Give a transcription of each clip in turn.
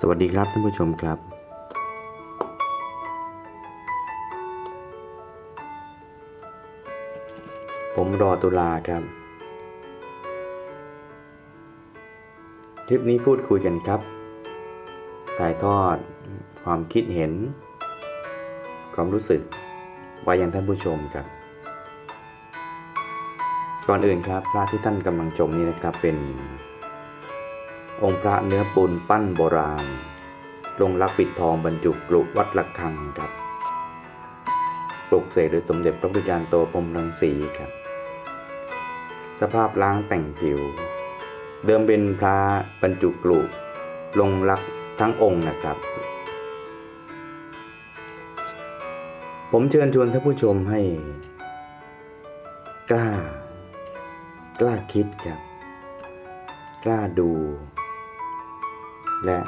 สวัสดีครับท่านผู้ชมครับ ผมรอตุลาครับ คลิปนี้พูดคุยกันครับ ถ่ายทอดความคิดเห็น ความรู้สึกไว้ยังท่านผู้ชมครับ ก่อนอื่นครับพระที่ท่านกำลังชมนี้นะครับเป็น องค์พระเนื้อปูนปั้นโบราณ ลงรักปิดทองบรรจุกรุวัดระฆังครับ ปลุกเสกโดยสมเด็จพระพุทธจารย์โตพรมรังสีครับ สภาพล้างแต่งผิว เดิมเป็นพระบรรจุกรุลงรักทั้งองค์นะครับ ผมเชิญชวนท่านผู้ชมให้ กล้า กล้าคิดครับ กล้าดู และ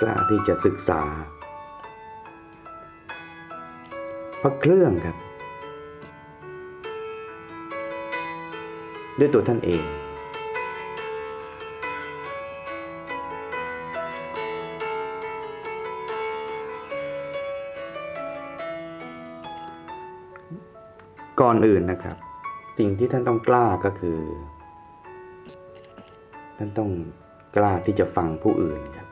กล้าที่จะศึกษา พระเครื่องครับ ด้วยตัวท่านเอง ก่อนอื่นนะครับ สิ่งที่ท่านต้องกล้าก็คือ ท่านต้อง กล้าที่จะฟังผู้อื่นครับ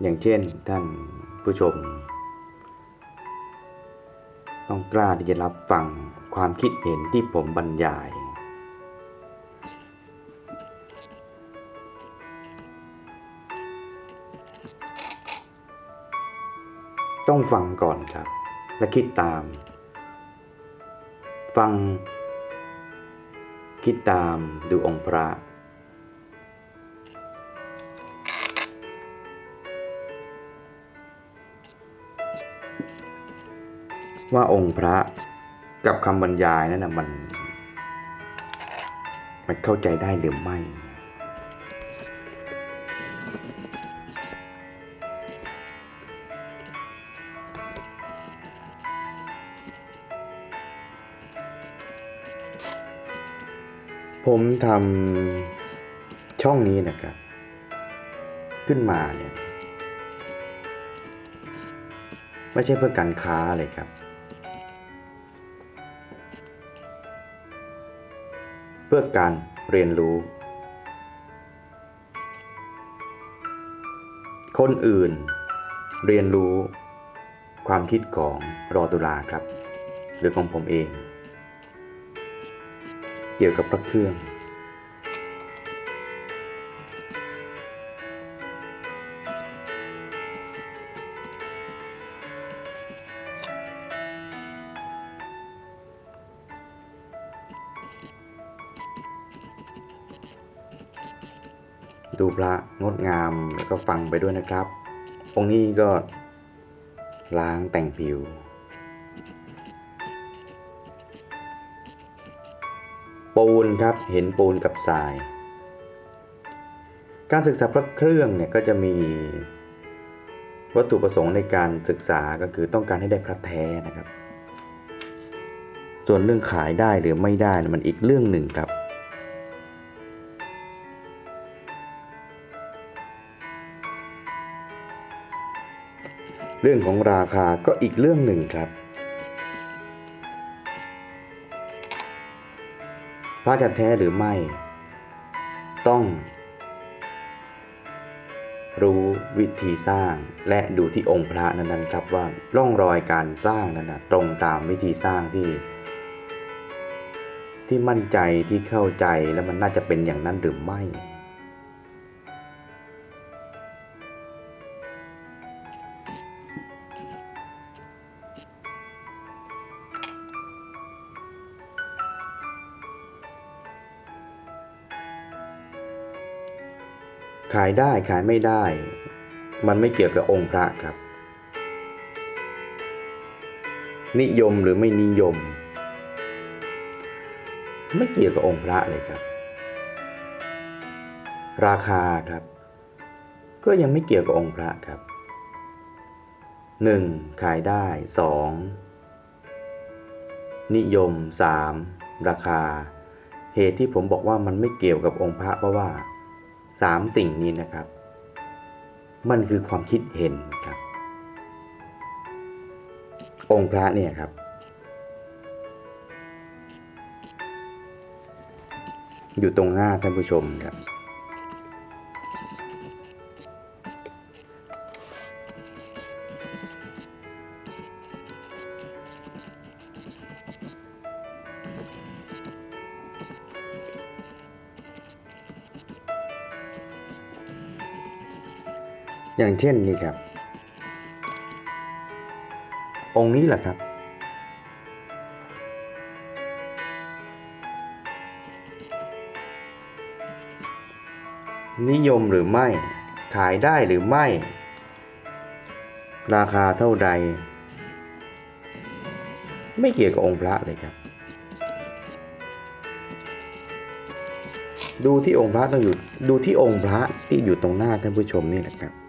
อย่างเช่นท่านผู้ชม ต้องกล้าที่จะรับฟังความคิดเห็นที่ผมบรรยาย ต้องฟังก่อนครับ และคิดตาม ฟัง คิดตามดูองค์พระ ว่าองค์พระกับคำบรรยายนั้นนะมัน มันเข้าใจได้หรือไม่ ผมทำช่องนี้นะครับ ขึ้นมาเนี่ยไม่ใช่เพื่อการค้าเลยครับ เพื่อการเรียนรู้ คนอื่นเรียนรู้ความคิดของรอตุลาครับ หรือของผมเอง เกี่ยวกับพระเครื่อง ดูพระงดงามแล้วก็ฟังไปด้วยนะครับองค์นี้ก็ล้างแต่งผิว ปูนครับเห็นปูนกับทราย การศึกษาพระเครื่องเนี่ยก็จะมีวัตถุประสงค์ในการศึกษาก็คือต้องการให้ได้พระแท้นะครับ ส่วนเรื่องขายได้หรือไม่ได้นะมันอีกเรื่องหนึ่งครับ เรื่องของราคาก็อีกเรื่องหนึ่งครับ พระจะแท้หรือไม่ ต้อง รู้วิธีสร้างและดูที่องค์พระนั้นๆครับว่าร่องรอยการสร้างนั้นนะตรงตามวิธีสร้างที่ ที่มั่นใจที่เข้าใจแล้วมันน่าจะเป็นอย่างนั้นหรือไม่ ขายได้ขายไม่ได้ มันไม่เกี่ยวกับองค์พระครับ นิยมหรือไม่นิยม ไม่เกี่ยวกับองค์พระเลยครับ ราคาครับ ก็ยังไม่เกี่ยวกับองค์พระครับหนึ่งขายได้สองนิยมสามราคา เหตุที่ผมบอกว่ามันไม่เกี่ยวกับองค์พระเพราะว่า สามสิ่งนี้นะครับ มันคือความคิดเห็นครับ องค์พระเนี่ยครับ อยู่ตรงหน้าท่านผู้ชมครับ อย่างเช่นนี่ครับ องค์นี้แหละครับ นิยมหรือไม่ ขายได้หรือไม่ ราคาเท่าใด ไม่เกี่ยวกับองค์พระเลยครับ ดูที่องค์พระต้องอยู่ดูที่องค์พระที่อยู่ตรงหน้าท่านผู้ชมนี่แหละครับ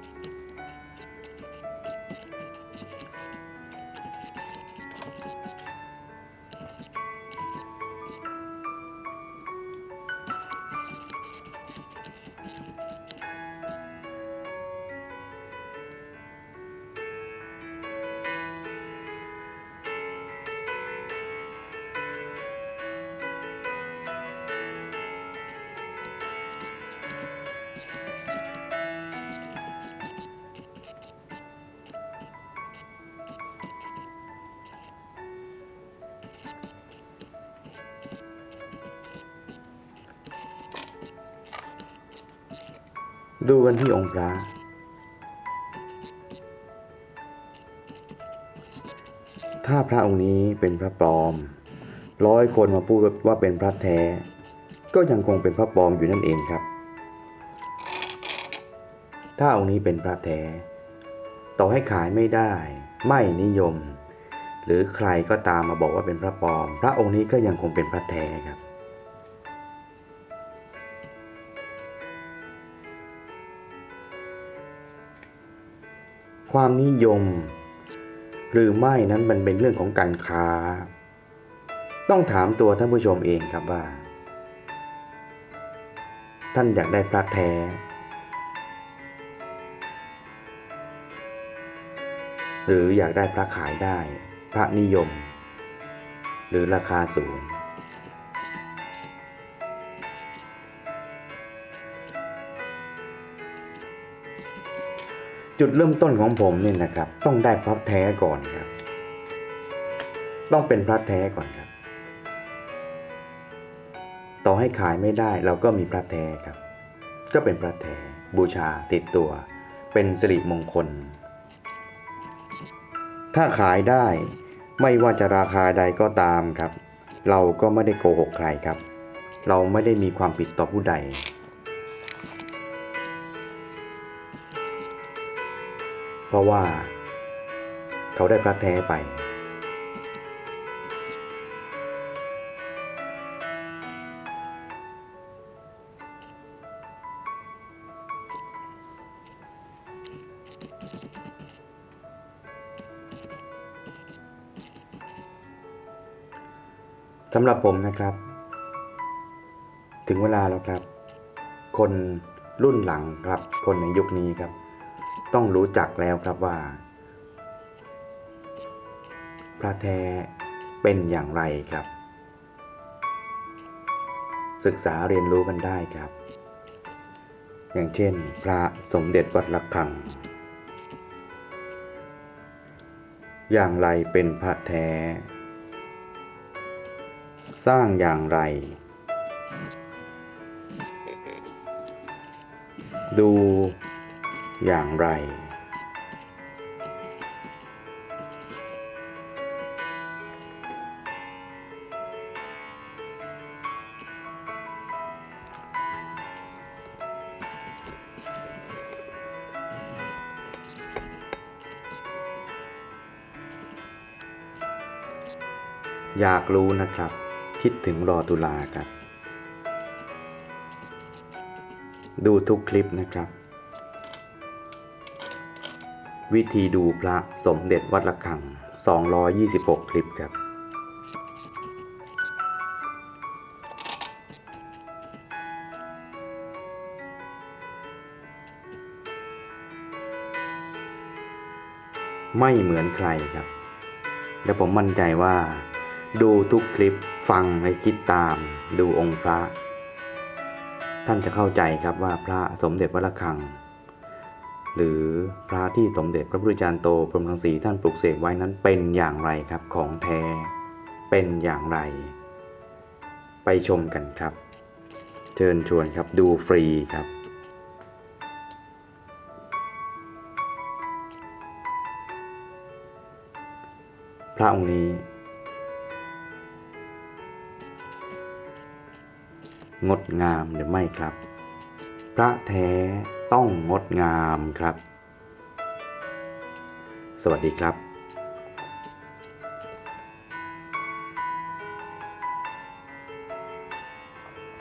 ดูกันที่องค์พระถ้าพระองค์นี้เป็นพระปลอม ร้อยคนมาพูดว่าเป็นพระแท้ ก็ยังคงเป็นพระปลอมอยู่นั่นเองครับ ถ้าองค์นี้เป็นพระแท้ ต่อให้ขายไม่ได้ ไม่นิยม หรือใครก็ตามมาบอกว่าเป็นพระปลอม พระองค์นี้ก็ยังคงเป็นพระแท้ครับ ความนิยม หรือไม่นั้นมันเป็นเรื่องของการค้า ต้องถามตัวท่านผู้ชมเองครับว่า ท่านอยากได้พระแท้ หรืออยากได้พระขายได้ พระนิยม หรือราคาสูง จุดเริ่มต้นของผมเนี่ยนะครับ ต้องได้พระแท้ก่อนครับ ต้องเป็นพระแท้ก่อนครับ ต่อให้ขายไม่ได้เราก็มีพระแท้ครับ ก็เป็นพระแท้บูชาติดตัว เป็นสิริมงคล ถ้าขายได้ไม่ว่าจะราคาใดก็ตามครับ เราก็ไม่ได้โกหกใครครับ เราไม่ได้มีความผิดต่อผู้ใด เพราะว่า เขาได้พระแท้ไป สำหรับผมนะครับ ถึงเวลาแล้วครับ คนรุ่นหลังครับ คนในยุคนี้ครับ ต้องรู้จักแล้วครับว่า พระแท้เป็นอย่างไรครับ ศึกษาเรียนรู้กันได้ครับ อย่างเช่น พระสมเด็จวัดระฆัง อย่างไรเป็นพระแท้ สร้างอย่างไรดู อย่างไร อยากรู้นะครับ คิดถึงรอตุลาครับ ดูทุกคลิปนะครับ วิธีดูพระสมเด็จวัดระฆัง 226 คลิปครับ ไม่เหมือนใครครับ และผมมั่นใจว่า ดูทุกคลิปฟังและคิดตาม ดูองค์พระ ท่านจะเข้าใจครับว่าพระสมเด็จวัดระฆัง หรือพระที่สมเด็จพระพุทธจารย์โตพรหมรังสีท่านปลุกเสกไว้นั้นเป็นอย่างไรครับของแท้เป็นอย่างไร ไปชมกันครับ เชิญชวนครับดูฟรีครับพระองค์นี้ งดงามหรือไม่ครับ พระแท้ ต้องงดงามครับ สวัสดีครับ